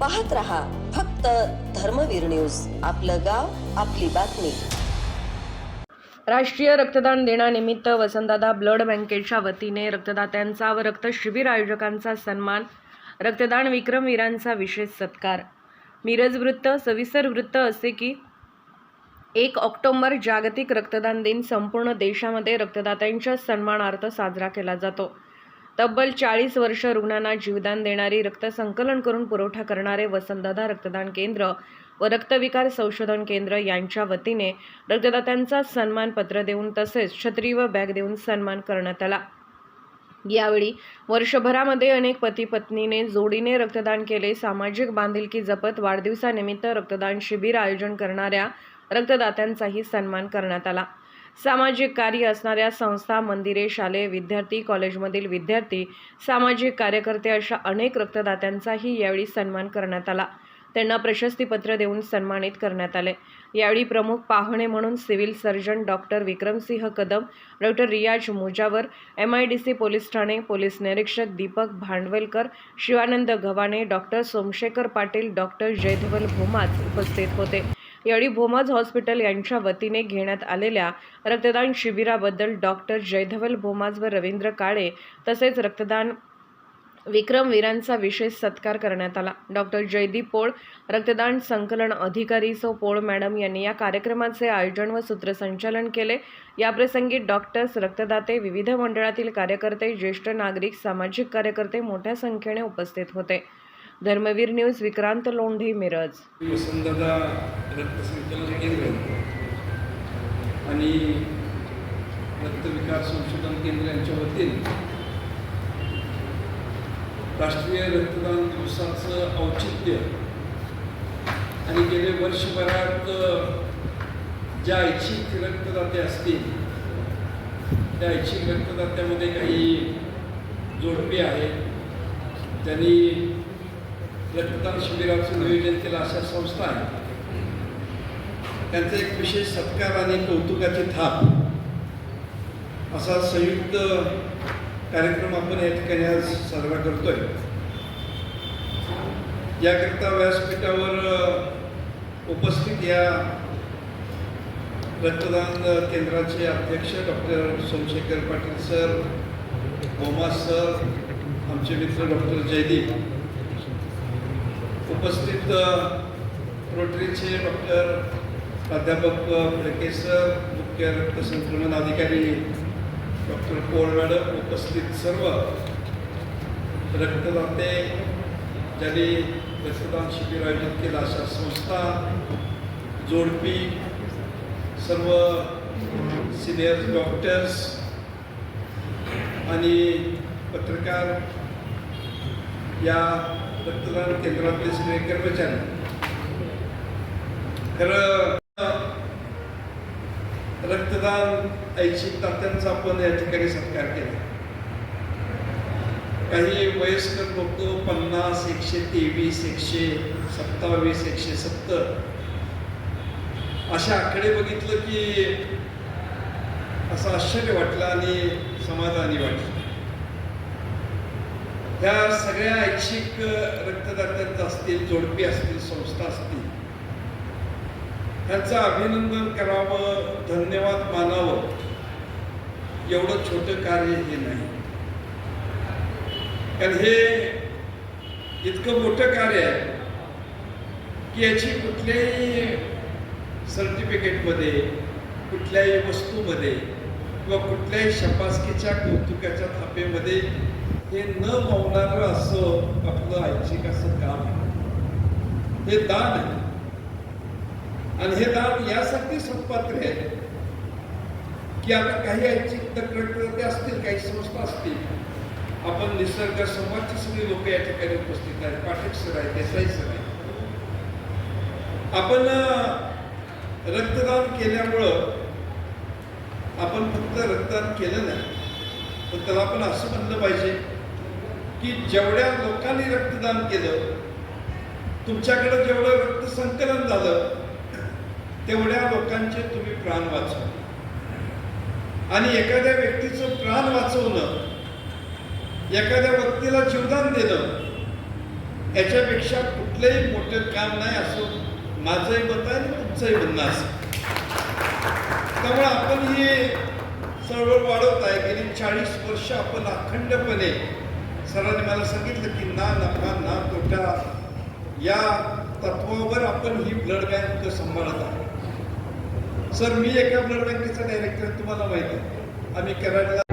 पाहत रहा फक्त धर्मवीर न्यूज. आपलं गाव आपली बातमी. राष्ट्रीय रक्तदान दिनानिमित्त वसंतदादा ब्लड बँकेच्या वतीने रक्तदात्यांचा व रक्त शिबिर आयोजकांचा सन्मान रक्तदान विक्रमवीरांचा विशेष सत्कार. मिरज वृत्त सविस्तर वृत्त असे की एक ऑक्टोबर जागतिक रक्तदान दिन संपूर्ण देशामध्ये रक्तदात्यांच्या सन्मानार्थ साजरा केला जातो. तब्बल चाळीस वर्ष रुग्णांना जीवदान देणारी रक्त संकलन करून पुरवठा करणारे वसंतदादा रक्तदान केंद्र व रक्तविकार संशोधन केंद्र यांच्या वतीने रक्तदात्यांचा सन्मानपत्र देऊन तसेच छत्री व बॅग देऊन सन्मान करण्यात आला. यावेळी वर्षभरामध्ये अनेक पती पत्नीने जोडीने रक्तदान केले. सामाजिक बांधिलकी जपत वाढदिवसानिमित्त रक्तदान शिबिर आयोजन करणाऱ्या रक्तदात्यांचाही सन्मान करण्यात आला. सामाजिक कार्य असणाऱ्या संस्था मंदिरे शालेय विद्यार्थी कॉलेजमधील विद्यार्थी सामाजिक कार्यकर्ते अशा अनेक रक्तदात्यांचाही यावेळी सन्मान करण्यात आला. त्यांना प्रशस्तीपत्र देऊन सन्मानित करण्यात आले. यावेळी प्रमुख पाहुणे म्हणून civil surgeon doctor Vikramsinh Kadam doctor Riyaz Mujawar M I D C police Thane police निरीक्षक दीपक भांडवलकर शिवानंद गव्हाणे डॉक्टर सोमशेखर पाटील डॉक्टर जयधवल भोमाज उपस्थित होते. यावेळी भोमाज हॉस्पिटल यांच्या वतीने घेण्यात आलेल्या रक्तदान शिबिराबद्दल डॉक्टर जयधवल भोमाज व रवींद्र काळे तसेच रक्तदान विक्रमवीरांचा विशेष सत्कार करण्यात आला. डॉक्टर जयदीप पोळ रक्तदान संकलन अधिकारी सौ पोळ मॅडम यांनी या कार्यक्रमाचे आयोजन व सूत्रसंचालन केले. याप्रसंगी डॉक्टर्स रक्तदाते विविध मंडळातील कार्यकर्ते ज्येष्ठ नागरिक सामाजिक कार्यकर्ते मोठ्या संख्येने उपस्थित होते. धर्मवीर न्यूज विक्रांत लोंढे मिरज. वसंतदादा रक्तसंकलन केंद्र. आणि रक्तविकास संशोधन केंद्र यांच्या वतीने राष्ट्रीय रक्तदान दिवसाचं औचित्य आणि गेले वर्षभरात ज्या ऐच्छिक रक्तदाते असतील त्या ऐच्छिक रक्तदात्यामध्ये काही जोडपी आहेत. त्यांनी रक्तदान शिबिराचं नियोजन केलं अशा संस्था आहेत. त्यांचा एक विशेष सत्कार आणि कौतुकाची थाप असा संयुक्त कार्यक्रम आपण या ठिकाणी आज साजरा करतोय. याकरिता व्यासपीठावर उपस्थित या रक्तदान केंद्राचे अध्यक्ष doctor Somshekhar Patil sir Goma sir आमचे मित्र डॉक्टर जयदीप उपस्थित रोटरीचे डॉक्टर प्राध्यापक फडके सर मुख्य रक्तसंक्रमण अधिकारी डॉक्टर पोळ मॅडम उपस्थित सर्व रक्तदाते ज्यांनी रक्तदान शिबिर आयोजित केलं अशा संस्था जोडपी सर्व सिनियर डॉक्टर्स आणि पत्रकार या रक्तदान केंद्रातले सगळे कर्मचारी. खरं रक्तदान ऐच्छिक तात्यांचा आपण या ठिकाणी सत्कार केला. काही वयस्कर लोक पन्नास एकशे तेवीस एकशे सत्तावीस एकशे सत्तर अशा आकडे बघितलं की असं आश्चर्य वाटलं आणि समाधानी वाटलं. त्या सगळ्या ऐच्छिक रक्तदात्यांचा असतील जोडपी असतील संस्था असतील त्यांचं अभिनंदन करावं धन्यवाद मानावं एवढं छोटं कार्य हे नाही. कारण हे इतकं मोठं कार्य आहे की याची कुठल्याही सर्टिफिकेटमध्ये कुठल्याही वस्तूमध्ये किंवा कुठल्याही शपासकीच्या कौतुकाच्या थापेमध्ये हे न मावणारं असं आपलं ऐच्छिक असं काम आहे. हे दान आहे. आणि हे दान यासाठी सत्पात्र आहे की आता काही ऐच्छिक तक्रारकर्ते असतील काही संस्था असतील. आपण निसर्ग समाजची सगळी लोक या ठिकाणी उपस्थित आहेत. पाठक सर आहे देसाई सर आहे आपण रक्तदान केल्यामुळं आपण फक्त रक्तदान केलं नाही तर त्याला आपण असं म्हणलं पाहिजे की जेवढ्या लोकांनी रक्तदान केलं तुमच्याकडे जेवढं रक्त संकलन झालं तेवढ्या लोकांचे तुम्ही प्राण वाचव. आणि एखाद्या व्यक्तीचं प्राण वाचवणं एखाद्या व्यक्तीला जीवदान देणं याच्यापेक्षा कुठलंही मोठं काम नाही असं माझंही मत आहे आणि तुमचंही म्हणणं असं त्यामुळे आपण ही चळवळ वाढवत आहे. गेली चाळीस वर्ष आपण अखंडपणे सरांनी मला सांगितलं की ना नफा ना तोटा. या तत्वावर आपण ही ब्लड बँक सांभाळत आहोत. सर मी एका ब्लड बँकेचा डायरेक्टर तुम्हाला माहिती आहे. आम्ही कराडला